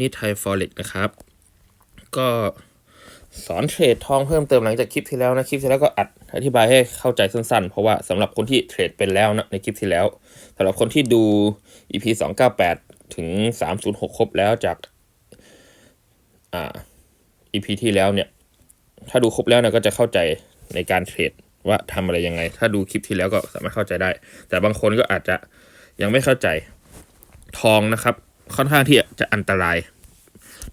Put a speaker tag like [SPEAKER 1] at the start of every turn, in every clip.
[SPEAKER 1] นี่ไทยฟอเร็กนะครับ ก็สอนเทรดทองเพิ่มเติมหลังจากคลิปที่แล้วนะคลิปที่แล้วก็อัดอธิบายให้เข้าใจสั้นๆ เพราะว่าสำหรับคนที่เทรดเป็นแล้วนะในคลิปที่แล้วสำหรับคนที่ดู EP 298 ถึง 306 ครบแล้วจากอ่า EP ที่แล้วเนี่ย ถ้าดูครบแล้วนี่ยก็จะเข้าใจในการเทรดว่าทำอะไรยังไง ถ้าดูคลิปที่แล้วก็สามารถเข้าใจได้ แต่บางคนก็อาจจะยังไม่เข้าใจทองนะครับ ค่อนข้างที่จะอันตราย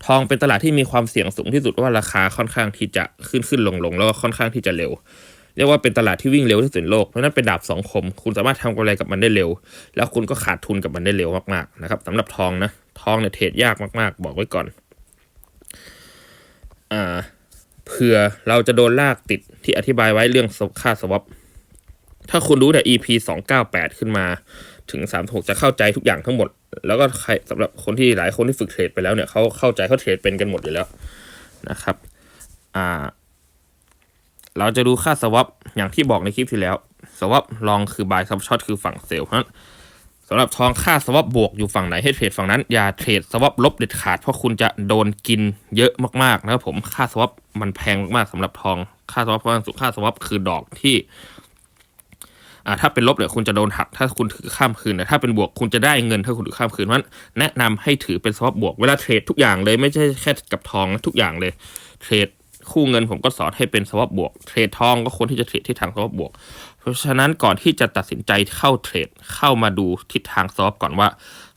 [SPEAKER 1] ทองเป็นตลาดที่มีความเสี่ยงสูงที่สุดว่าราคาค่อนข้างที่จะขึ้นขึ้นลงลงแล้วก็ค่อนข้างที่จะเร็ว เรียกว่าเป็นตลาดที่วิ่งเร็วที่สุดในโลกเพราะนั้นเป็นดาบสองคม คุณสามารถทำกำไรกับมันได้เร็ว แล้วคุณก็ขาดทุนกับมันได้เร็วมากๆนะครับสำหรับทองนะทองเนี่ยเทรดยากมาก ๆ บอกไว้ก่อนอ่าเผื่อเราจะโดนลากติดที่อธิบายไว้เรื่องค่าสวอปถ้าคุณรู้แต่ EP 298 ขึ้นมา ถึง 36 จะเข้าใจทุกอย่างทั้งหมด แล้วก็ใครสำหรับคนที่หลายคนที่ฝึกเทรดไปแล้วเนี่ยเขาเข้าใจเขาเทรดเป็นกันหมดอยู่แล้วนะครับอ่าเราจะดูค่าสวอปอย่างที่บอกในคลิปที่แล้วสวอปลองคือบายซับช็อตคือฝั่งเซลล์เพราะสำหรับทองค่าสวอปบวกอยู่ฝั่งไหนให้เทรดฝั่งนั้น อย่าเทรดสวอปลบเด็ดขาดเพราะคุณจะโดนกินเยอะมากๆนะครับผมค่าสวอปมันแพงมากๆสำหรับทองค่าสวอปเพราะว่าค่าสวอปคือดอกที่ อ่าถ้าเป็นลบเนี่ยคุณจะโดนหักถ้าคุณถือข้ามคืนแต่ถ้าเป็นบวกคุณจะได้เงินถ้าคุณถือข้ามคืนเพราะฉะนั้นแนะนำให้ถือเป็นสวอปบวกเวลาเทรดทุกอย่างเลยไม่ใช่แค่กับทองนะทุกอย่างเลยเทรดคู่เงินผมก็สอนให้เป็นสวอปบวกเทรดทองก็ควรที่จะเทรดที่ทางสวอปบวก เพราะฉะนั้นก่อนที่จะตัดสินใจเข้าเทรดเข้ามาดูทิศทางสวอปก่อนว่า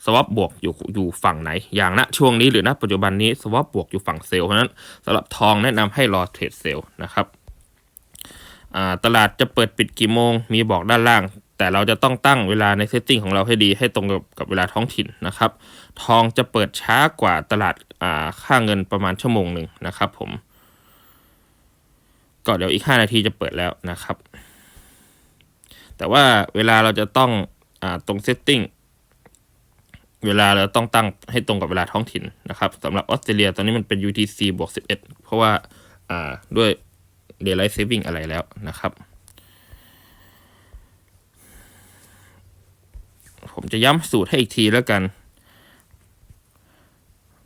[SPEAKER 1] สวอปบวกอยู่อยู่ฝั่งไหน อย่างณช่วงนี้หรือณปัจจุบันนี้สวอปบวกอยู่ฝั่งเซลล์เพราะฉะนั้นสำหรับทองแนะนำให้รอเทรดเซลล์นะครับ ตลาดจะเปิดปิดกี่โมง มีบอกด้านล่าง แต่เราจะต้องตั้งเวลาในเซตติ้งของเราให้ดีให้ตรงกับกับเวลาท้องถิ่นนะครับ ทองจะเปิดช้ากว่าตลาดาค่าเงินประมาณชั่วโมงหนึ่งนะครับผมก็เดี๋ยวอีก 5 นาทีจะเปิดแล้วนะครับ แต่ว่าเวลาเราจะต้องอตรงเซตติ้งเวลาเราต้องตั้งให้ตรงกับเวลาท้องถิ่นนะครับสำหรับออสเตรเลียตอนนี้มันเป็น UTC บวก11 เพราะว่าอ่าด้วย daylight saving อะไรแล้วนะครับ ผมจะย้ำสูตรให้อีกทีแล้วกัน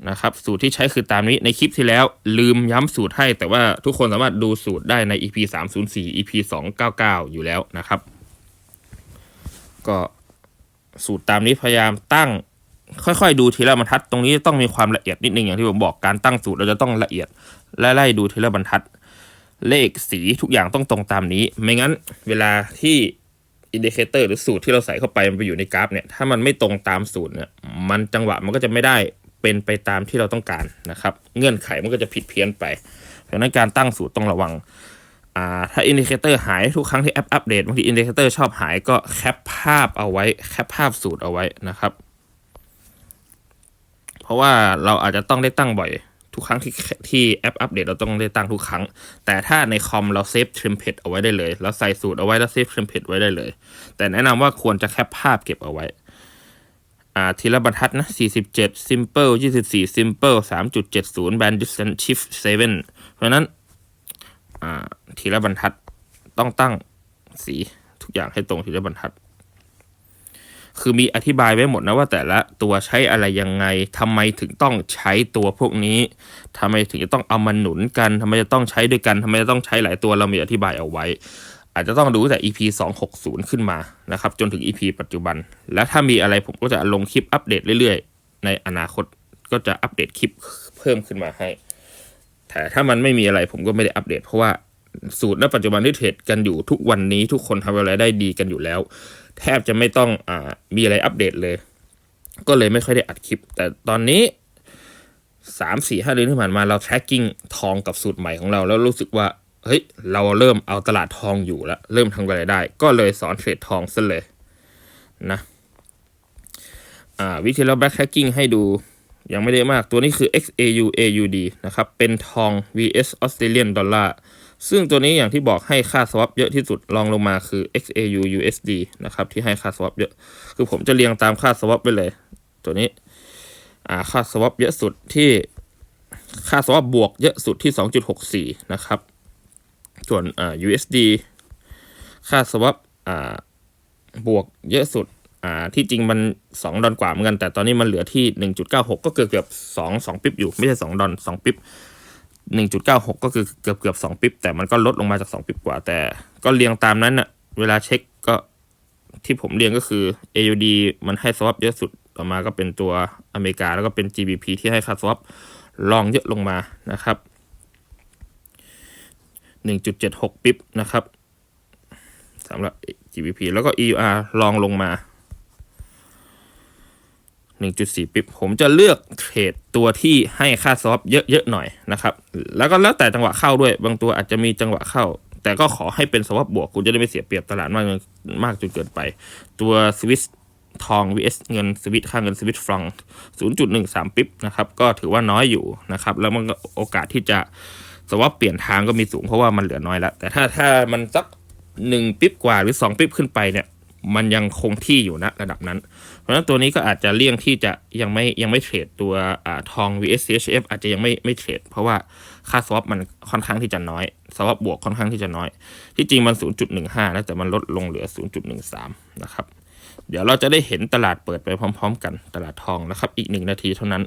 [SPEAKER 1] นะครับ สูตรที่ใช้คือตามนี้ในคลิปที่แล้ว ลืมย้ำสูตรให้ แต่ว่าทุกคนสามารถดูสูตรได้ใน EP 304 EP 299 อยู่แล้วนะครับ ก็สูตรตามนี้พยายามตั้งค่อยๆ ดูทีละบรรทัด ตรงนี้ต้องมีความละเอียดนิดนึงอย่างที่ผมบอกการตั้งสูตรเราจะต้องละเอียดไล่ดูทีละบรรทัด เลขสีทุกอย่างต้องตรงตามนี้ ไม่งั้นเวลาที่อินดิเคเตอร์หรือสูตรที่เราใส่เข้าไปมันไปอยู่ในกราฟเนี่ยถ้ามันไม่ตรงตามสูตรเนี่ยมันจังหวะมันก็จะไม่ได้เป็นไปตามที่เราต้องการนะครับ เงื่อนไขมันก็จะผิดเพี้ยนไปเพราะนั้นการตั้งสูตรต้องระวังอ่าถ้าอินดิเคเตอร์หายทุกครั้งที่แอปอัปเดตบางทีอินดิเคเตอร์ชอบหายก็แคปภาพเอาไว้แคปภาพสูตรเอาไว้นะครับ เพราะว่าเราอาจจะต้องได้ตั้งบ่อย ทุกครั้งที่ที่แอปอัปเดตเราต้องได้ตั้งทุกครั้ง แต่ถ้าในคอมเราเซฟเทมเพลตเอาไว้ได้เลยแล้วใส่สูตรเอาไว้แล้วเซฟเทมเพลตไว้ได้เลย แต่แนะนำว่าควรจะแคปภาพเก็บเอาไว้อ่าทีละบรรทัดนะ47 simple 24 simple 3.70 band distance shift 7 เพราะฉะนั้นอ่าทีละบรรทัดต้องตั้งสีทุกอย่างให้ตรงทีละบรรทัด คือมีอธิบายไว้หมดนะว่าแต่ละตัวใช้อะไรยังไงทำไมถึงต้องใช้ตัวพวกนี้ทำไมถึงจะต้องเอามาหนุนกันทำไมจะต้องใช้ด้วยกันทำไมจะต้องใช้หลายตัวเรามีอธิบายเอาไว้ อาจจะต้องดูตั้งแต่ EP 260 ขึ้นมานะครับ จนถึง EP ปัจจุบัน แล้วถ้ามีอะไรผมก็จะลงคลิปอัปเดตเรื่อยๆ ในอนาคตก็จะอัปเดตคลิปเพิ่มขึ้นมาให้แต่ถ้ามันไม่มีอะไรผมก็ไม่ได้อัปเดตเพราะว่าสูตรณปัจจุบันที่เทรดกันอยู่ทุกวันนี้ทุกคนทำอะไรได้ดีกันอยู่แล้ว แทบจะไม่ต้องอ่ามีอะไรอัปเดตเลย ก็เลยไม่ค่อยได้อัดคลิป แต่ตอนนี้สามสี่ห้าเดือนที่ผ่านมาเรา tracking ทองกับสูตรใหม่ของเรา แล้วรู้สึกว่า เฮ้ย เราเริ่มเอาตลาดทองอยู่แล้ว เริ่มทำอะไรได้ ก็เลยสอนเทรดทองซะเลยนะอ่าวิธีเรา back tracking ให้ดูยังไม่ได้มากตัวนี้คือ XAU AUD นะครับ เป็นทอง vs Australian Dollar ซึ่งตัวนี้อย่างที่บอกให้ค่า swap เยอะที่สุดรองลงมาคือ XAU USD นะครับที่ให้ค่า swap เยอะ คือผมจะเรียงตามค่า swap ไปเลย ตัวนี้อ่าค่า swap เยอะสุดที่ค่า swap บวกเยอะสุดที่ 2.64 นะครับ ส่วนอ่า USD ค่า swap อ่าบวกเยอะสุดอ่าที่จริงมัน 2 ดอลกว่าเหมือนกัน แต่ตอนนี้มันเหลือที่ 1.96 ก็เกือบเกือบ2 2ปิ๊บอยู่ ไม่ใช่ 2 ดอล2ปิ๊บ 1.96 ก็คือเกือบเกือบ2ปิ๊บแต่มันก็ลดลงมาจาก 2ปิ๊บกว่า แต่ก็เรียงตามนั้นอะเวลาเช็คก็ที่ผมเรียงก็คือ AUD มันให้ swap เยอะสุดต่อมาก็เป็นตัวอเมริกาแล้วก็เป็น GBP ที่ให้ค่า swap ลองเยอะลงมานะครับ 1.76 ปิ๊บนะครับสำหรับ GBP แล้วก็ EUR ลองลงมา 1.4 ปิ๊บ ผมจะเลือกเทรดตัวที่ให้ค่าซอฟเยอะๆหน่อยนะครับ แล้วก็แล้วแต่จังหวะเข้าด้วย บางตัวอาจจะมีจังหวะเข้า แต่ก็ขอให้เป็นสวอปบวก คุณจะได้ไม่เสียเปรียบตลาดมากมากจนเกินไป ตัวสวิสทอง vs เงินสวิตค่าเงินสวิตฟรัง0.13 ปิ๊บนะครับ ก็ถือว่าน้อยอยู่นะครับ แล้วมันก็โอกาสที่จะสวอปเปลี่ยนทางก็มีสูงเพราะว่ามันเหลือน้อยแล้ว แต่ถ้าถ้ามันสักหนึ่งปิ๊บกว่าหรือสองปิ๊บขึ้นไปเนี่ย มันยังคงที่อยู่นะระดับนั้น เพราะฉะนั้นตัวนี้ก็อาจจะเลี่ยงที่จะยังไม่ยังไม่เทรดตัวอทอง vs CHF อาจจะยังไม่ไม่เทรดเพราะว่าค่าสวอปมันค่อนข้างที่จะน้อยสวอปบวกค่อนข้างที่จะน้อย ที่จริงมัน 0.15 นะแต่มันลดลงเหลือ 0.13 นะครับ เดี๋ยวเราจะได้เห็นตลาดเปิดไปพร้อม ๆ กันตลาดทองนะครับ อีกหนึ่งนาทีเท่านั้น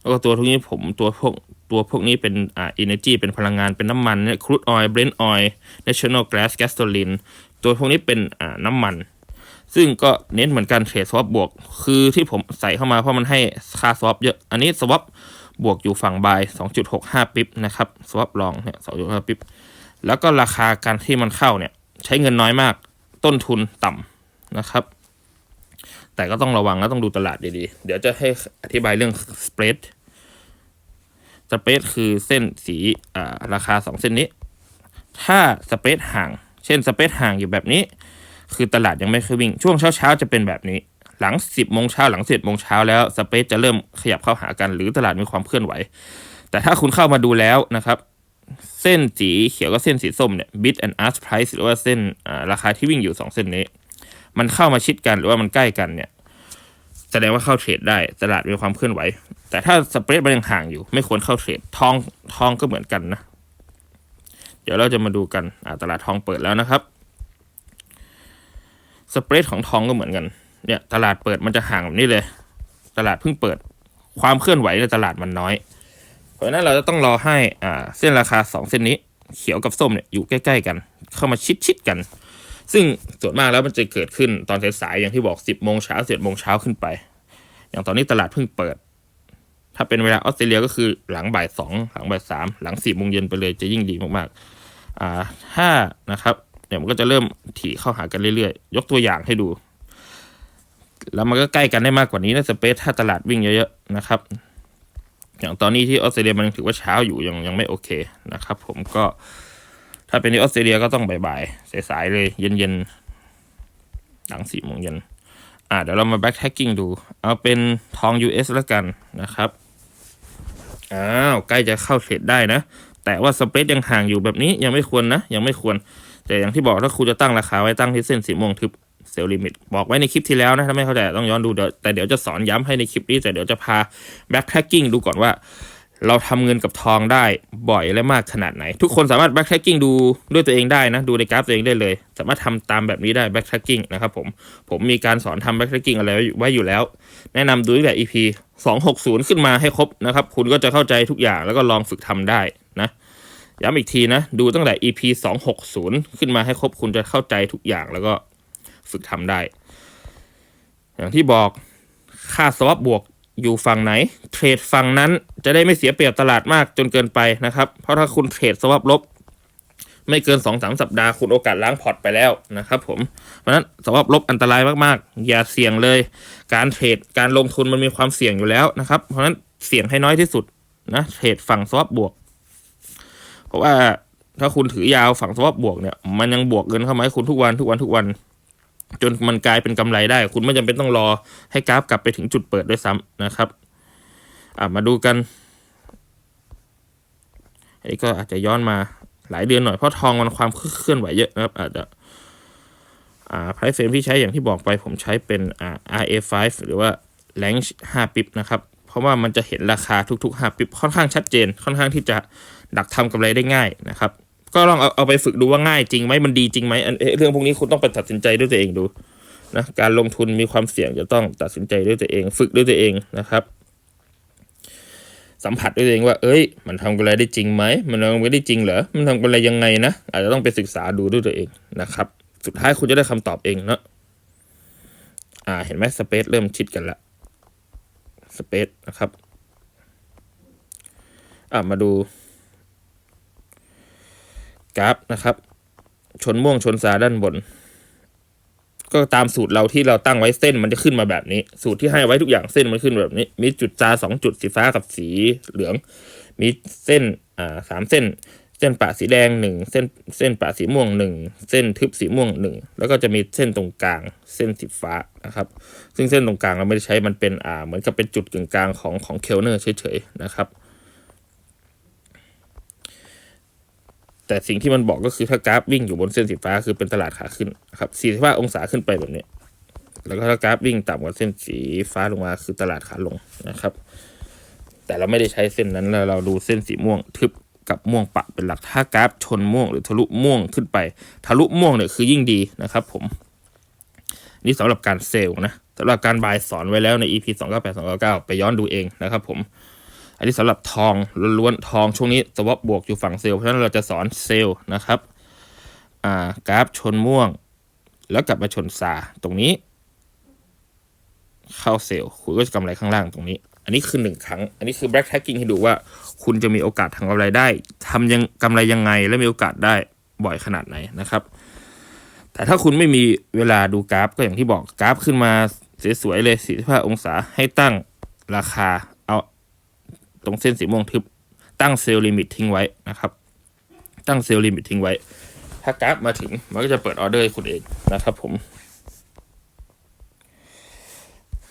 [SPEAKER 1] แล้วก็ตัวทุกนี้ผมตัวพวกตัวพวกนี้เป็นอ่า energy เป็นพลังงานเป็นน้ำมันเนี่ย crude oil brent oil national gas gasoline ตั วพวกนี้เป็นอ่าน้ำมัน ซึ่งก็เน้นเหมือนกันเทรดสวอปบวก คือที่ผมใส่เข้ามาเพราะมันให้ค่าสวอปเยอะ อันนี้สวอปบวกอยู่ฝั่งบาย 2.65 ปิบนะครับสวอปลองเนี่ย2.5ปิบแล้วก็ราคาการที่มันเข้าเนี่ย ใช้เงินน้อยมากต้นทุนต่ำนะครับ แต่ก็ต้องระวังและต้องดูตลาดดีๆ เดี๋ยวจะให้อธิบายเรื่อง spread สเปซคือเส้นสีอ่าราคา 2 เส้นนี้ ถ้าสเปซห่าง ช่นสเปซห่างอยู่แบบนี้ คือตลาดยังไม่เคยวิ่ง ช่วงเช้าๆจะเป็นแบบนี้ หลัง 10โมงเช้าหลัง11โมงเช้าแล้วสเปซจะเริ่มขยับเข้าหากัน หรือตลาดมีความเคลื่อนไหว แต่ถ้าคุณเข้ามาดูแล้วนะครับ เส้นสีเขียวกับเส้นสีส้มเนี่ย bid and ask price หรือว่าเส้นราคาที่วิ่งอยู่ 2 เส้นนี้ มันเข้ามาชิดกันหรือว่ามันใกล้กันเนี่ยแสดงว่าเข้าเทรดได้ตลาดมีความเคลื่อนไหว แต่ถ้าสเปรดมันยังห่างอยู่ ไม่ควรเข้าเทรดทองทองก็เหมือนกันนะ ดี๋ยวเราจะมาดูกันตลาดทองเปิดแล้วนะครับสเปรดของทองก็เหมือนกันเนี่ยตลาดเปิดมันจะห่างแบบนี้เลย ตลาดเพิ่งเปิดความเคลื่อนไหวในตลาดมันน้อย เพราะฉะนั้นเราจะต้องรอให้อ่าเส้นราคาสองเส้นนี้เขียวกับส้มเนี่ยอยู่ใกล้ๆกัน เข้ามาชิดๆกัน ซึ่งส่วนมากแล้วมันจะเกิดขึ้นตอนสายๆอย่างที่บอก 10โมงเช้า11โมงเช้าขึ้นไป อย่างตอนนี้ตลาดเพิ่งเปิด ถ้าเป็นเวลาออสเตรเลียก็คือหลังบ่ายสองหลังบ่ายสามหลังสี่โมงเย็นไปเลยจะยิ่งดีมากๆ อ่าถ้านะครับเนี่ยมันก็จะเริ่มถี่เข้าหากันเรื่อยๆ ยกตัวอย่างให้ดู แล้วมันก็ใกล้กันได้มากกว่านี้นะสเปซถ้าตลาดวิ่งเยอะๆนะครับ อย่างตอนนี้ที่ออสเตรเลียมันถือว่าเช้าอยู่ยังยังไม่โอเคนะครับ ผมก็ถ้าเป็นที่ออสเตรเลียก็ต้องบ่ายๆสายๆเลย เย็นๆหลังสี่โมงเย็นอ่าเดี๋ยวเรามา back tracking ดู เอาเป็นทอง US แล้วกันนะครับอ้าวใกล้จะเข้าเทรดได้นะ แต่ว่าสเปรดยังห่างอยู่แบบนี้ยังไม่ควรนะ ยังไม่ควร แต่อย่างที่บอกถ้าคุณจะตั้งราคาไว้ตั้งที่เส้นสีม่วงทึบเซลล์ลิมิตบอกไว้ในคลิปที่แล้วนะถ้าไม่เข้าใจต้องย้อนดูเดี๋ยวแต่เดี๋ยวจะสอนย้ำให้ในคลิปนี้ แต่เดี๋ยวจะพา back tracking ดูก่อนว่า เราทำเงินกับทองได้บ่อยและมากขนาดไหน ทุกคนสามารถ back tracking ดูด้วยตัวเองได้นะ ดูในกราฟตัวเองได้เลย สามารถทำตามแบบนี้ได้ back tracking นะครับผมผมมีการสอนทำ back tracking อะไรไว้อยู่แล้ว แนะนำดูตั้งแต่ EP 260 ขึ้นมาให้ครบนะครับคุณก็จะเข้าใจทุกอย่างแล้วก็ลองฝึกทำได้น ย้ำอีกทีนะ ดูตั้งแต่ EP 260 ขึ้นมาให้ครบคุณจะเข้าใจทุกอย่างแล้วก็ฝึกทำได้ อย่างที่บอกค่าสวอปบวกอยู่ฝั่งไหน เทรดฝั่งนั้นจะได้ไม่เสียเปรียบตลาดมากจนเกินไปนะครับ เพราะถ้าคุณเทรดสวอปลบ ไม่เกินสองสามสัปดาห์คุณโอกาสล้างพอร์ตไปแล้วนะครับผม เพราะฉะนั้นสวอปลบอันตรายมากๆ อย่าเสี่ยงเลย การเทรดการลงทุนมันมีความเสี่ยงอยู่แล้วนะครับ เพราะฉะนั้นเสี่ยงให้น้อยที่สุดนะเทรดฝั่งสวอปบวก เพราะว่าถ้าคุณถือยาวฝั่งสวอปบวกเนี่ย มันยังบวกเงินเข้ามาให้คุณทุกวันทุกวันทุกวัน จนมันกลายเป็นกำไรได้ คุณไม่จำเป็นต้องรอให้กราฟกลับไปถึงจุดเปิดด้วยซ้ำนะครับอะมาดูกันอันนี้ก็อาจจะย้อนมาหลายเดือนหน่อยเพราะทองมันความเคลื่อนไหวเยอะนะครับ อาจจะอ่าไพรเฟรมที่ใช้อย่างที่บอกไปผมใช้เป็นอ่า RA5 หรือว่า Range 5ปิบนะครับ เพราะว่ามันจะเห็นราคาทุกๆ5ปิบค่อนข้างชัดเจน ค่อนข้างที่จะดักทำกำไรได้ง่ายนะครับ ก็ลองเอาเอาไปฝึกดูว่าง่ายจริงไหมมันดีจริงไหมเรื่องพวกนี้คุณต้องไปตัดสินใจด้วยตัวเองดูนะการลงทุนมีความเสี่ยงจะต้องตัดสินใจด้วยตัวเอง ฝึกด้วยตัวเองนะครับ สัมผัสด้วยตัวเองว่า เอ้ย มันทำกำไรได้จริงไหมมันทำกำไรได้จริงเหรอมันทำกำไรยังไงนะอาจจะต้องไปศึกษาดูด้วยตัวเองนะครับ สุดท้ายคุณจะได้คำตอบเองเนาะอ่า เห็นไหมสเปซเริ่มชิดกันละ สเปซนะครับ อ่ามาดู กราฟนะครับ ชนม่วงชนซาด้านบน ก็ตามสูตรเราที่เราตั้งไว้เส้นมันจะขึ้นมาแบบนี้ สูตรที่ให้ไว้ทุกอย่างเส้นมันขึ้นแบบนี้ มีจุดซาสองจุดสีฟ้ากับสีเหลือง มีเส้นอ่าสามเส้น เส้นปะสีแดงหนึ่งเส้นเส้นปะสีม่วงหนึ่งเส้นทึบสีม่วงหนึ่งแล้วก็จะมีเส้นตรงกลาง เส้นสีฟ้านะครับ ซึ่งเส้นตรงกลางเราไม่ได้ใช้มันเป็นอ่าเหมือนกับเป็นจุดกึ่งกลางของของเคลเนอร์เฉยๆนะครับ แต่สิ่งที่มันบอกก็คือถ้ากราฟวิ่งอยู่บนเส้นสีฟ้าคือเป็นตลาดขาขึ้นครับ45องศาขึ้นไปแบบนี้ แล้วก็ถ้ากราฟวิ่งต่ำกว่าเส้นสีฟ้าลงมาคือตลาดขาลงนะครับ แต่เราไม่ได้ใช้เส้นนั้นแล้วเราดูเส้นสีม่วงทึบ กับม่วงปะเป็นหลักถ้ากราฟชนม่วงหรือทะลุม่วงขึ้นไป ทะลุม่วงเนี่ยคือยิ่งดีนะครับผม นี่สำหรับการเซลล์นะสำหรับการบายสอนไว้แล้วใน EP 298 299 ไปย้อนดูเองนะครับผม อันนี้สำหรับทองล้วนๆทองช่วงนี้สวอปบวกอยู่ฝั่งเซลล์เพราะฉะนั้นเราจะสอนเซลล์นะครับอ่ากราฟชนม่วง แล้วกลับมาชนซาตรงนี้ เข้าเซลล์คุณก็จะกำไรข้างล่างตรงนี้ อันนี้คือหนึ่งครั้ง อันนี้คือ black tagging ให้ดูว่า คุณจะมีโอกาสทำกำไรได้ทำยังกำไรยังไงและมีโอกาสได้บ่อยขนาดไหนนะครับ แต่ถ้าคุณไม่มีเวลาดูกราฟ ก็อย่างที่บอกกราฟขึ้นมาสวยๆเลย45องศาให้ตั้งราคาเอาตรงเส้นสีม่วงทึบตั้งเซลล์ลิมิตทิ้งไว้นะครับ ตั้งเซลล์ลิมิตทิ้งไว้ ถ้ากราฟมาถึงมันก็จะเปิดออเดอร์ให้คุณเองนะครับผม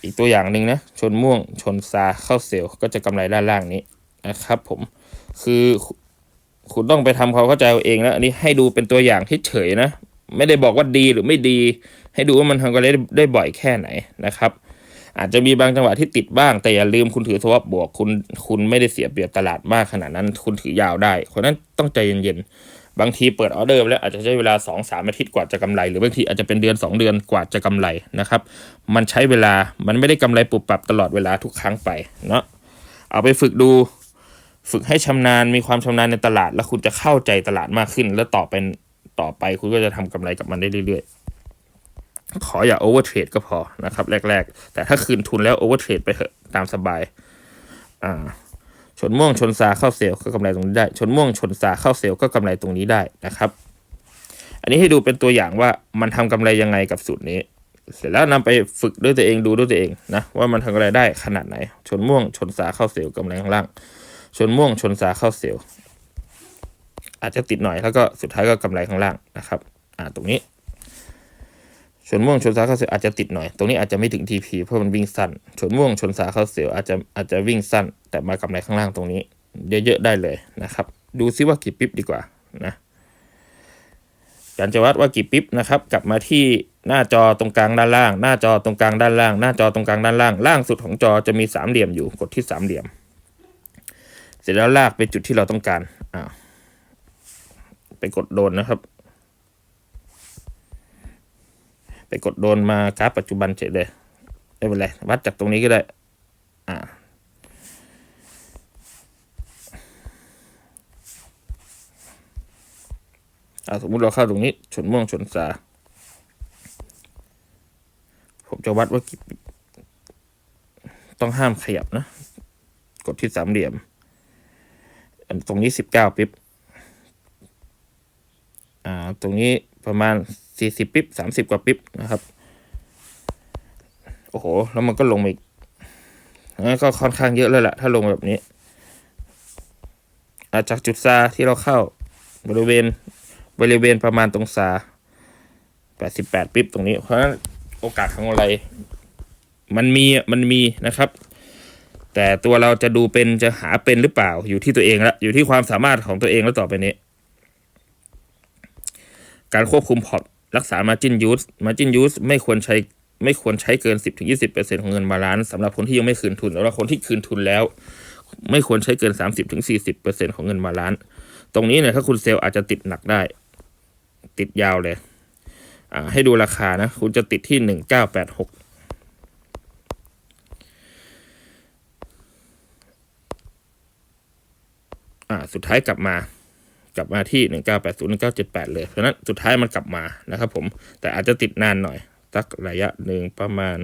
[SPEAKER 1] อีกตัวอย่างหนึ่งนะ ชนม่วงชนซาเข้าเซลล์ก็จะกำไรด้านล่างนี้นะครับ ผมคือคุณต้องไปทำความเข้าใจเอาเองนะอันนี้ให้ดูเป็นตัวอย่างที่เฉยๆนะ ไม่ได้บอกว่าดีหรือไม่ดี ให้ดูว่ามันทำกำไรได้ได้บ่อยแค่ไหนนะครับ อาจจะมีบางจังหวะที่ติดบ้าง แต่อย่าลืมคุณถือสวอปบวกคุณคุณไม่ได้เสียเปรียบตลาดมากขนาดนั้น คุณถือยาวได้คนนั้นต้องใจเย็นๆ บางทีเปิดออเดอร์ไปแล้วอาจจะใช้เวลา2อสามอาทิตย์กว่าจะกำไร หรือบางทีอาจจะเป็นเดือน 2 เดือนกว่าจะกำไรนะครับ มันใช้เวลามันไม่ได้กำไรปุบปับตลอดเวลาทุกครั้งไปเนาะเอาไปฝึกดูฝึกให้ชำนาญมีความชำนาญในตลาด แล้วคุณจะเข้าใจตลาดมากขึ้น แล้วต่อเป็นต่อไปคุณก็จะทำกำไรกับมันได้เรื่อยๆ ขออย่าโอเวอร์เทรดก็พอนะครับ แรก ๆ แต่ถ้าคืนทุนแล้วโอเวอร์เทรดไปเถอะตามสบายอ่า ชนม่วงชนซาเข้าเซลล์ก็กำไรตรงนี้ได้ ชนม่วงชนซาเข้าเซลล์ก็กำไรตรงนี้ได้นะครับ อันนี้ให้ดูเป็นตัวอย่างว่ามันทำกำไรยังไงกับสูตรนี้ เสร็จแล้วนำไปฝึกด้วยตัวเองดูด้วยตัวเองนะว่ามันทำกำไรได้ขนาดไหน ชนม่วงชนซาเข้าเซลล์กำไรข้างล่าง ชนม่วงชนซาเข้าเซลล์อาจจะติดหน่อยแล้วก็สุดท้ายก็กำไรข้างล่างนะครับ อ่าตรงนี้ ชนม่วงชนสาเข้าเซลล์อาจจะติดหน่อย ตรงนี้อาจจะไม่ถึง TP เพราะมันวิ่งสั้นชนม่วงชนสาเข้าเซลล์อาจจะอาจจะวิ่งสั้น แต่มากำไรข้างล่างตรงนี้ เยอะๆได้เลยนะครับ ดูซิว่ากี่ปิ๊บดีกว่านะการจะวัดว่ากี่ปิ๊บนะครับ กลับมาที่หน้าจอตรงกลางด้านล่าง หน้าจอตรงกลางด้านล่าง หน้าจอตรงกลางด้านล่าง ล่างสุดของจอจะมีสามเหลี่ยมอยู่ กดที่สามเหลี่ยม เสร็จแล้วลากไปจุดที่เราต้องการอ่าไปกดโดนนะครับ ไปกดโดนมากราฟปัจจุบันเฉยเลยไม่เป็นไรวัดจากตรงนี้ก็ได้อ่าอ่าสมมุติเราเข้าตรงนี้ชนม่วงชนสา ผมจะวัดว่ากี่ต้องห้ามขยับนะ กดที่สามเหลี่ยม ตรงนี้สิบเก้าปิ๊บ อ่า ตรงนี้ประมาณ สี่สิบปิ๊บสามสิบกว่าปิ๊บนะครับ โอ้โห แล้วมันก็ลงมาอีกงั้นก็ค่อนข้างเยอะเลยแหละถ้าลงแบบนี้อาจากจุดซาที่เราเข้าบริเวณบริเวณประมาณตรงซาแปดสิบแปดปิ๊บตรงนี้ เพราะฉะนั้นโอกาสของอะไร มันมีมันมีนะครับ แต่ตัวเราจะดูเป็นจะหาเป็นหรือเปล่าอยู่ที่ตัวเองละอยู่ที่ความสามารถของตัวเองแล้วต่อไปนี้ การควบคุมพอร์ต รักษา margin use margin use ไม่ควรใช้ไม่ควรใช้เกิน 10-20%ของเงินบาลานซ์สำหรับคนที่ยังไม่คืนทุนสำหรับคนที่คืนทุนแล้ว ไม่ควรใช้เกิน 30-40%ของเงินบาลานซ์ตรงนี้เนี่ยถ้าคุณเซลล์อาจจะติดหนักได้ ติดยาวเลยอ่าให้ดูราคานะ คุณจะติดที่หนึ่งเก้าแปดหกอ่า สุดท้ายกลับมา ลับมาที่หนึ่งเก้าแปดศูนย์เก้าเจ็ดแปดเลย เพราะนั้นสุดท้ายมันกลับมานะครับผม แต่อาจจะติดนานหน่อย สักระยะหนึ่งประมาณ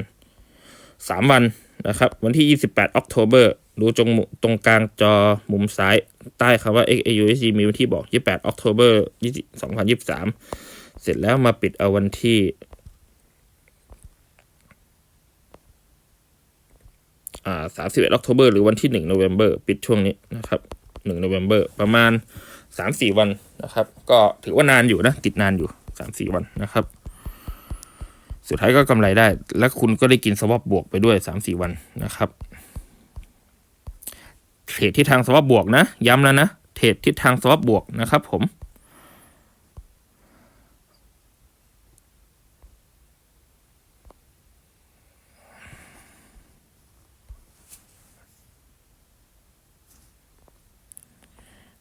[SPEAKER 1] สามวันนะครับ วันที่ยี่สิบแปดออกโทเบอร์ดูตรงมุตรงกลางจอมุมซ้ายใต้คำว่า XAUSD มีวันที่บอก 28 October 2023 เสร็จแล้วมาปิดเอาวันที่อ่า31 October หรือวันที่1 November ปิดช่วงนี้นะครับ1 November ประมาณ สามสี่วันนะครับ ก็ถือว่านานอยู่นะ ติดนานอยู่สามสี่วันนะครับ สุดท้ายก็กำไรได้ และคุณก็ได้กินสวอปบวกไปด้วยสามสี่วันนะครับ เทรดที่ทางสวอปบวกนะ ย้ำแล้วนะ เทรดทิศทางสวอปบวกนะครับผม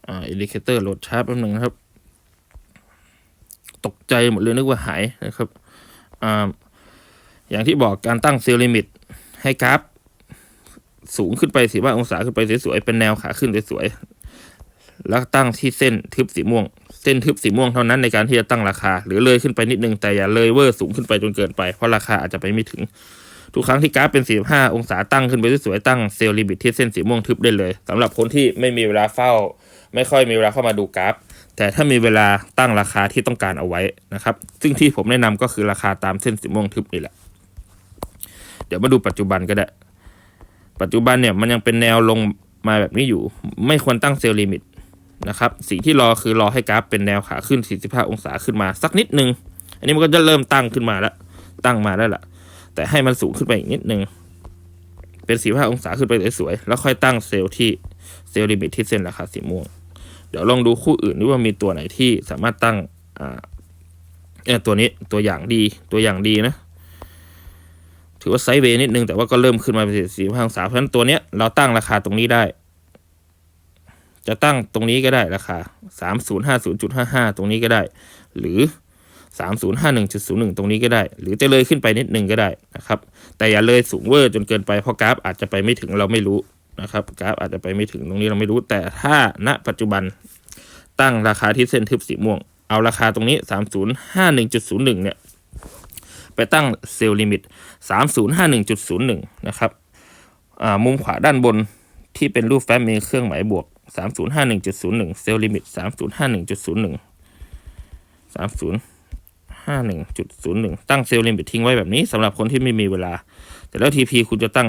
[SPEAKER 1] อ่าอินดิเคเตอร์โหลดช้าแป๊บหนึ่งนะครับ ตกใจหมดเลยนึกว่าหายนะครับอ่าอย่างที่บอกการตั้งเซลล์ลิมิตให้กราฟสูงขึ้นไปสิบห้าองศาขึ้นไปสวยๆเป็นแนวขาขึ้นสวยๆแล้วตั้งที่เส้นทึบสีม่วง เส้นทึบสีม่วงเท่านั้นในการที่จะตั้งราคา หรือเลยขึ้นไปนิดนึงแต่อย่าเลยเวอร์สูงขึ้นไปจนเกินไปเพราะราคาอาจจะไปไม่ถึง ทุกครั้งที่กราฟเป็น45องศาตั้งขึ้นไปสวยๆตั้งเซลล์ลิมิตที่เส้นสีม่วงทึบได้เลยสำหรับคนที่ไม่มีเวลาเฝ้า ไม่ค่อยมีเวลาเข้ามาดูกราฟ แต่ถ้ามีเวลาตั้งราคาที่ต้องการเอาไว้นะครับ ซึ่งที่ผมแนะนำก็คือราคาตามเส้นสีม่วงทึบนี่แหละ เดี๋ยวมาดูปัจจุบันก็ได้ ปัจจุบันเนี่ยมันยังเป็นแนวลงมาแบบนี้อยู่ ไม่ควรตั้งเซลล์ลิมิตนะครับสิ่งที่รอคือรอให้กราฟเป็นแนวขาขึ้น 45 องศาขึ้นมาสักนิดนึง อันนี้มันก็จะเริ่มตั้งขึ้นมาแล้ว ตั้งมาแล้วล่ะแต่ให้มันสูงขึ้นไปอีกนิดนึง เป็น 45 องศาขึ้นไปสวยๆ แล้วค่อยตั้งเซลล์ที่เซลล์ลิมิตที่เส้นราคาสีม่วง ดี๋ยวลองดูคู่อื่นดูว่ามีตัวไหนที่สามารถตั้งอ่าเออตัวนี้ตัวอย่างดีตัวอย่างดีนะ ถือว่าไซด์เวย์นิดนึง แต่ว่าก็เริ่มขึ้นมาเป็นสี่พันองศาเพราะฉะนั้นตัวเนี้ยเราตั้งราคาตรงนี้ได้ จะตั้งตรงนี้ก็ได้ราคาสามศูนย์ห้าศูนย์จุดห้าห้าตรงนี้ก็ได้ หรือสามศูนย์ห้าหนึ่งจุดศูนย์หนึ่งตรงนี้ก็ได้ หรือจะเลยขึ้นไปนิดนึงก็ได้นะครับ แต่อย่าเลยสูงเวอร์จนเกินไปเพราะกราฟอาจจะไปไม่ถึงเราไม่รู้ นะครับกราฟอาจจะไปไม่ถึงตรงนี้เราไม่รู้ แต่ถ้าณปัจจุบันตั้งราคาที่เส้นทึบสีม่วง เอาราคาตรงนี้สามศูนย์ห้าหนึ่งจุดศูนย์หนึ่งเนี่ย ไปตั้งเซลล์ลิมิต 3051.01 นะครับมุมขวาด้านบนที่เป็นรูปแฟ้มมีเครื่องหมายบวก 3051.01 เซลล์ลิมิต 3051.01 3051.01 ตั้งเซลล์ลิมิตทิ้งไว้แบบนี้สำหรับคนที่ไม่มีเวลา แต่แล้ว TP คุณจะตั้ง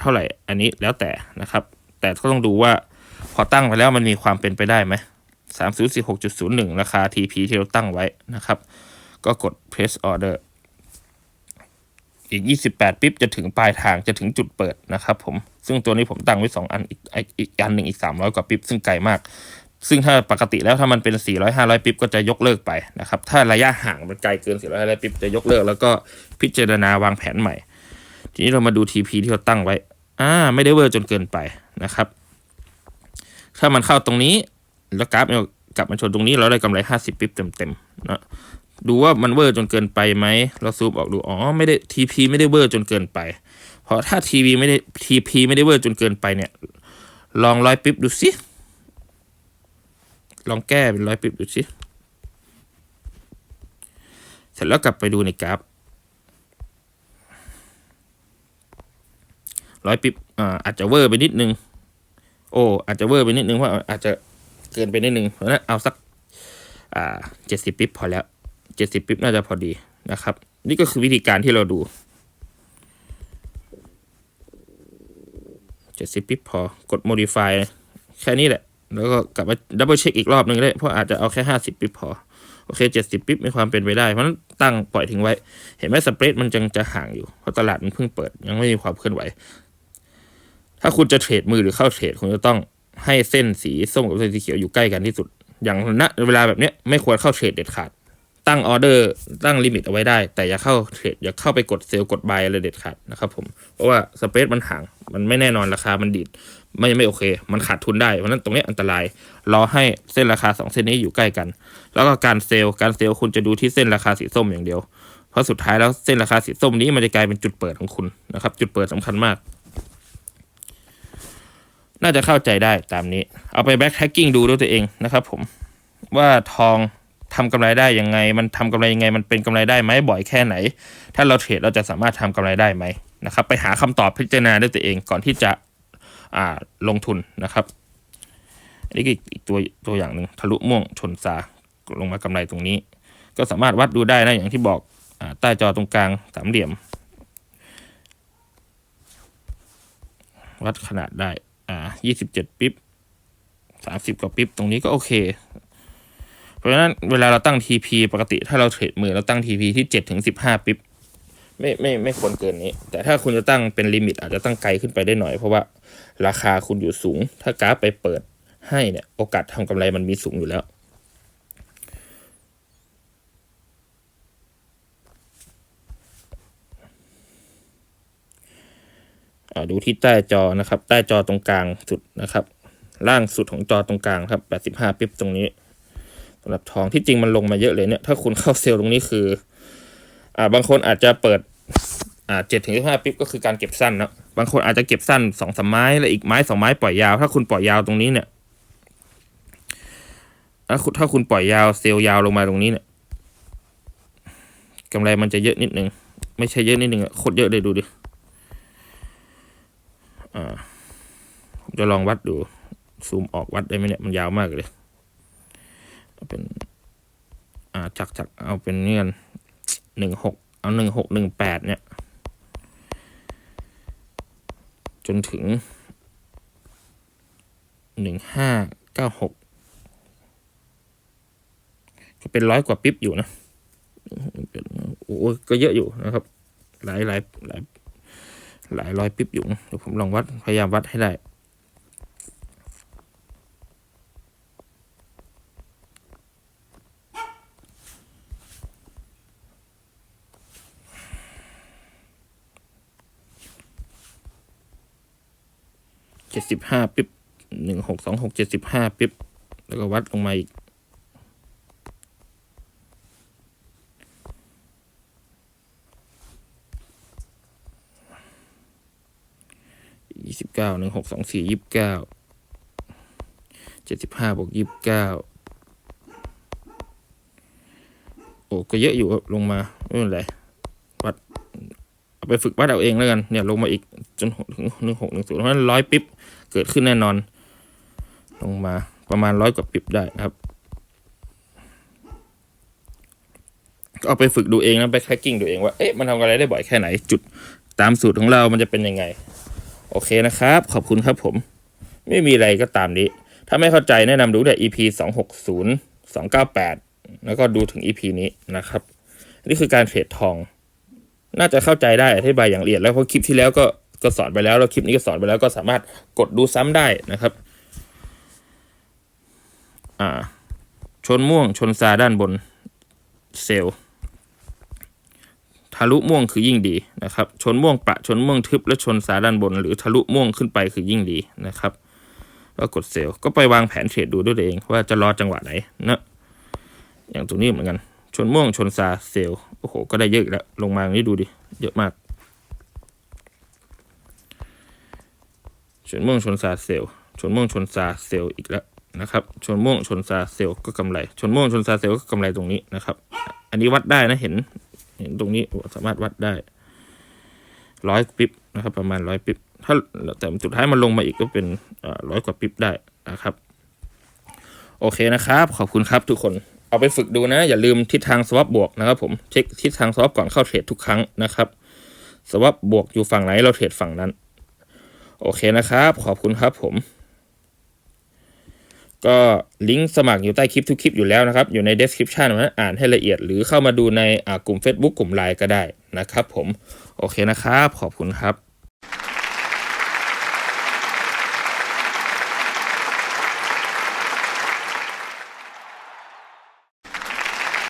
[SPEAKER 1] เท่าไหร่อันนี้แล้วแต่นะครับ แต่ก็ต้องดูว่าพอตั้งไปแล้วมันมีความเป็นไปได้ไหม3046.01ราคา TP ที่เราตั้งไว้นะครับ ก็กด press order อีก 28 ปิ๊บจะถึงปลายทางจะถึงจุดเปิดนะครับผม ซึ่งตัวนี้ผมตั้งไว้ 2 อัน อีกอีกอันหนึ่งอีก 300 กว่าปิ๊บซึ่งไกลมาก ซึ่งถ้าปกติแล้วถ้ามันเป็น 400 500 ปิ๊บก็จะยกเลิกไปนะครับ ถ้าระยะห่างมันไกลเกิน 400 500 ปิ๊บจะยกเลิก แล้วก็พิจารณาวางแผนใหม่ ทีนี้เรามาดู TP ที่เราตั้งไว้ อ่า ไม่ได้เวอร์จนเกินไปนะครับ ถ้ามันเข้าตรงนี้ แล้วกราฟเนี่ยกลับมาชนตรงนี้เราได้กำไร 50 ปิ๊บเต็มๆนะดูว่ามันเวอร์จนเกินไปไหม เราซูมออกดู อ๋อ ไม่ได้ TP ไม่ได้เวอร์จนเกินไป เพราะถ้า TV ไม่ได้ TP ไม่ได้เวอร์จนเกินไปเนี่ย ลองร้อยปิ๊บดูสิ ลองแก้เป็นร้อยปิ๊บดูสิ เสร็จแล้วกลับไปดูในกราฟ ร้อยปิ๊บอ่าอาจจะเวอร์ไปนิดนึง โอ้อาจจะเวอร์ไปนิดนึงเพราะอาจจะเกินไปนิดนึงเพราะนั้นเอาสักอ่าเจ็ดสิบปิ๊บพอแล้วเจ็ดสิบปิ๊บน่าจะพอดีนะครับ นี่ก็คือวิธีการที่เราดูเจ็ดสิบปิ๊บพอกด modify แค่นี้แหละ แล้วก็กลับมาดับเบิลเช็คอีกรอบหนึ่งได้เพราะอาจจะเอาแค่ห้าสิบปิ๊บพอโอเคเจ็ดสิบปิ๊บมีความเป็นไปได้ เพราะฉะนั้นตั้งปล่อยทิ้งไว้ เห็นไหมสเปรดมันจังจะห่างอยู่ เพราะตลาดมันเพิ่งเปิด ยังไม่มีความเคลื่อนไหว ถ้าคุณจะเทรดมือหรือเข้าเทรดคุณจะต้องให้เส้นสีส้มกับเส้นสีเขียวอยู่ใกล้กันที่สุด อย่างณเวลาแบบเนี้ยไม่ควรเข้าเทรดเด็ดขาด ตั้งออเดอร์ตั้งลิมิตเอาไว้ได้ แต่อย่าเข้าเทรดอย่าเข้าไปกดเซลล์กดบายอะไรเด็ดขาดนะครับผมเพราะว่าสเปซมันห่างมันไม่แน่นอนราคามันดีดไม่ไม่โอเค มันขาดทุนได้เพราะฉะนั้นตรงนี้อันตราย รอให้เส้นราคาสองเส้นนี้อยู่ใกล้กัน แล้วก็การเซลล์การเซลล์คุณจะดูที่เส้นราคาสีส้มอย่างเดียว เพราะสุดท้ายแล้วเส้นราคาสีส้มนี้มันจะกลายเป็นจุดเปิดของคุณนะครับ จุดเปิดสำคัญมาก น่าจะเข้าใจได้ตามนี้ เอาไปแบ็คแท็กกิ้งดูด้วยตัวเองนะครับผมว่าทองทำกำไรได้ยังไง มันทำกำไรยังไง มันเป็นกำไรได้ไหมบ่อยแค่ไหน ถ้าเราเทรดเราจะสามารถทำกำไรได้ไหมนะครับ ไปหาคำตอบพิจารณาด้วยตัวเองก่อนที่จะอ่าลงทุนนะครับ อันนี้ก็อีกตัวตัวอย่างหนึ่งทะลุม่วงชนซาลงมากำไรตรงนี้ ก็สามารถวัดดูได้นะอย่างที่บอกอใต้จอตรงกลางสามเหลี่ยม วัดขนาดได้ อ่ายี่สิบเจ็ดปิ๊บสามสิบกว่าปิ๊บตรงนี้ก็โอเค เพราะฉะนั้นเวลาเราตั้ง TP ปกติ ถ้าเราเทรดมือเราตั้ง TP ที่เจ็ดถึงสิบห้าปิ๊บไม่ไม่ไม่ควรเกินนี้ แต่ถ้าคุณจะตั้งเป็นลิมิต อาจจะตั้งไกลขึ้นไปได้หน่อย เพราะว่าราคาคุณอยู่สูง ถ้ากราฟไปเปิดให้เนี่ย โอกาสทำกำไรมันมีสูงอยู่แล้ว ดูที่ใต้จอนะครับ ใต้จอตรงกลางสุดนะครับ ล่างสุดของจอตรงกลางครับ 85 ปิ๊บตรงนี้สำหรับทองที่จริงมันลงมาเยอะเลยเนี่ย ถ้าคุณเข้าเซลล์ตรงนี้คือ อ่า บางคนอาจจะเปิด อ่า7ถึง15ปิ๊บก็คือการเก็บสั้นนะบางคนอาจจะเก็บสั้นสองสามไม้แล้วอีกไม้สองไม้ปล่อยยาว ถ้าคุณปล่อยยาวตรงนี้เนี่ยถ้าคุณถ้าคุณปล่อยยาวเซลล์ยาวลงมาตรงนี้เนี่ยกำไรมันจะเยอะนิดนึง ไม่ใช่เยอะนิดนึงอะโคตรเยอะเลยดูดิ ผมจะลองวัดดู ซูมออกวัดได้ไหมเนี่ย มันยาวมากเลยเอาเป็น อ่าจักจักเอาเป็นเงื่อนหนึ่งหกเอาหนึ่งหกหนึ่งแปดเนี่ย จนถึงหนึ่งห้าเก้าหกก็เป็นร้อยกว่าปิ๊บอยู่นะโอ้ก็เยอะอยู่นะครับ หลายหลายหลาย หลายร้อยปิ๊บอยู่เดี๋ยวผมลองวัดพยายามวัดให้ได้เจ็ดสิบห้าปิ๊บหนึ่งหกสองหกเจ็ดสิบห้าปิ๊บ แล้วก็วัดลงมาอีก ยี่สิบเก้าหนึ่งหกสองสี่ยี่สิบเก้าเจ็ดสิบห้าบวกยี่สิบเก้าโอ้ก็เยอะอยู่ลงมาไม่เป็นไรวัดเอาไปฝึกวัดเอาเองแล้วกันเนี่ยลงมาอีกจนถึงหนึ่งหกหนึ่งศูนย์เพราะฉะนั้นร้อยปิ๊บเกิดขึ้นแน่นอน ลงมาประมาณร้อยกว่าปิ๊บได้นะครับก็เอาไปฝึกดูเองนะไปแคคกิ้งดูเองว่าเอ๊ะมันทำอะไรได้บ่อยแค่ไหนจุดตามสูตรของเรามันจะเป็นยังไง เคนะครับ ขอบคุณครับผม ไม่มีอะไรก็ตามนี้ ถ้าไม่เข้าใจแนะนำดูแต่ EP สองหกศูนย์สองเก้าแปดแล้วก็ดูถึง EP นี้นะครับ นี่คือการเทรดทอง น่าจะเข้าใจได้อธิบายอย่างละเอียดแล้วเพราะคลิปที่แล้วก็ก็สอนไปแล้วแล้วคลิปนี้ก็สอนไปแล้วก็สามารถกดดูซ้ำได้นะครับ อ่า ชนม่วงชนซาด้านบนเซลล์ ทะลุม่วงคือยิ่งดีนะครับ ชนม่วงประชนม่วงทึบและชนสาด้านบน หรือทะลุม่วงขึ้นไปคือยิ่งดีนะครับ แล้วกดเซลล์ก็ไปวางแผนเทรดดูด้วยเองว่าจะรอจังหวะไหนนะอย่างตัวนี้เหมือนกัน ชนม่วงชนซาเซลล์โอ้โห ก็ได้เยอะอีกแล้ว ลงมาอย่างนี้ดูดิ เยอะมาก ชนม่วงชนซาเซลล์ชนม่วงชนซาเซลล์อีกแล้วนะครับ ชนม่วงชนซาเซลล์ก็กำไร ชนม่วงชนซาเซลล์ก็กำไรตรงนี้นะครับ อันนี้วัดได้นะเห็น เห็นตรงนี้สามารถวัดได้ร้อยปิ๊บนะครับ ประมาณร้อยปิ๊บถ้าแต่สุดท้ายมันลงมาอีกก็เป็นร้อยกว่าปิ๊บได้นะครับ โอเคนะครับ ขอบคุณครับทุกคนเอาไปฝึกดูนะ อย่าลืมทิศทางสวับบวกนะครับ ผมเช็คทิศทางสวับก่อนเข้าเทรดทุกครั้งนะครับสวับบวกอยู่ฝั่งไหนเราเทรดฝั่งนั้น โอเคนะครับ ขอบคุณครับผม ก็ลิงก์สมัครอยู่ใต้คลิปทุกคลิปอยู่แล้วนะครับ อยู่ใน description นะอ่านให้ละเอียดหรือเข้ามาดูในกลุ่ม Facebook กลุ่มไลน์ก็ได้นะครับผม โอเคนะครับ ขอบคุณครับ